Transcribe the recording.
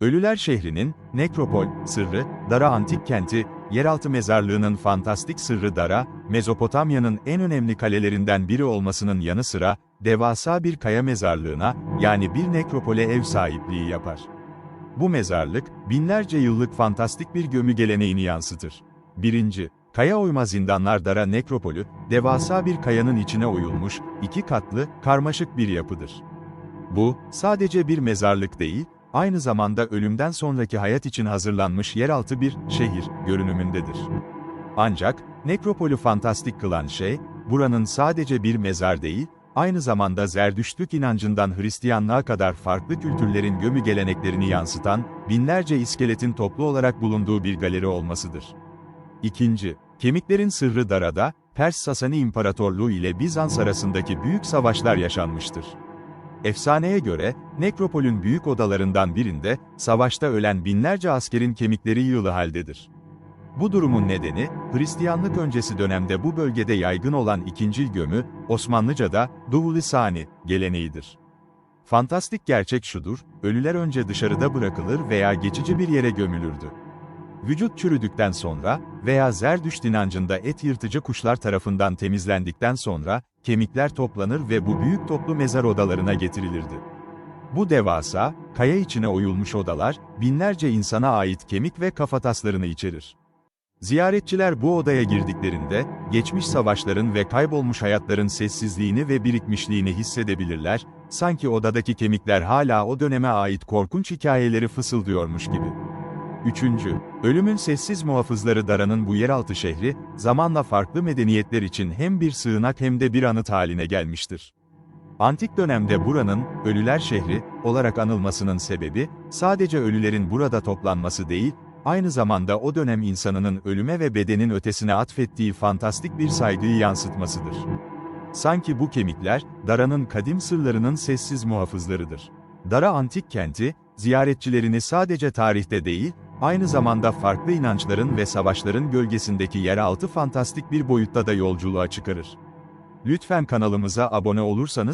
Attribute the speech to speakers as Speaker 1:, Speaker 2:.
Speaker 1: Ölüler şehrinin, nekropol, sırrı, Dara antik kenti, yeraltı mezarlığının fantastik sırrı Dara, Mezopotamya'nın en önemli kalelerinden biri olmasının yanı sıra, devasa bir kaya mezarlığına, yani bir nekropole ev sahipliği yapar. Bu mezarlık, binlerce yıllık fantastik bir gömü geleneğini yansıtır. 1. Kaya oyma zindanlar Dara Nekropolü, devasa bir kayanın içine oyulmuş, iki katlı, karmaşık bir yapıdır. Bu, sadece bir mezarlık değil, aynı zamanda ölümden sonraki hayat için hazırlanmış yeraltı bir şehir görünümündedir. Ancak, nekropolü fantastik kılan şey, buranın sadece bir mezar değil, aynı zamanda Zerdüştlük inancından Hristiyanlığa kadar farklı kültürlerin gömü geleneklerini yansıtan, binlerce iskeletin toplu olarak bulunduğu bir galeri olmasıdır. İkinci, kemiklerin sırrı Dara'da, Pers Sasani İmparatorluğu ile Bizans arasındaki büyük savaşlar yaşanmıştır. Efsaneye göre, nekropolün büyük odalarından birinde, savaşta ölen binlerce askerin kemikleri yığılı haldedir. Bu durumun nedeni, Hristiyanlık öncesi dönemde bu bölgede yaygın olan ikincil gömü, Osmanlıca'da Duvulisani geleneğidir. Fantastik gerçek şudur, ölüler önce dışarıda bırakılır veya geçici bir yere gömülürdü. Vücut çürüdükten sonra veya Zerdüşt inancında et yırtıcı kuşlar tarafından temizlendikten sonra, kemikler toplanır ve bu büyük toplu mezar odalarına getirilirdi. Bu devasa, kaya içine oyulmuş odalar, binlerce insana ait kemik ve kafataslarını içerir. Ziyaretçiler bu odaya girdiklerinde, geçmiş savaşların ve kaybolmuş hayatların sessizliğini ve birikmişliğini hissedebilirler, sanki odadaki kemikler hala o döneme ait korkunç hikayeleri fısıldıyormuş gibi. Üçüncü, ölümün sessiz muhafızları Dara'nın bu yeraltı şehri, zamanla farklı medeniyetler için hem bir sığınak hem de bir anıt haline gelmiştir. Antik dönemde buranın, ölüler şehri, olarak anılmasının sebebi, sadece ölülerin burada toplanması değil, aynı zamanda o dönem insanının ölüme ve bedenin ötesine atfettiği fantastik bir saygıyı yansıtmasıdır. Sanki bu kemikler, Dara'nın kadim sırlarının sessiz muhafızlarıdır. Dara antik kenti, ziyaretçilerini sadece tarihte değil, aynı zamanda farklı inançların ve savaşların gölgesindeki yeraltı fantastik bir boyutta da yolculuğa çıkarır. Lütfen kanalımıza abone olursanız,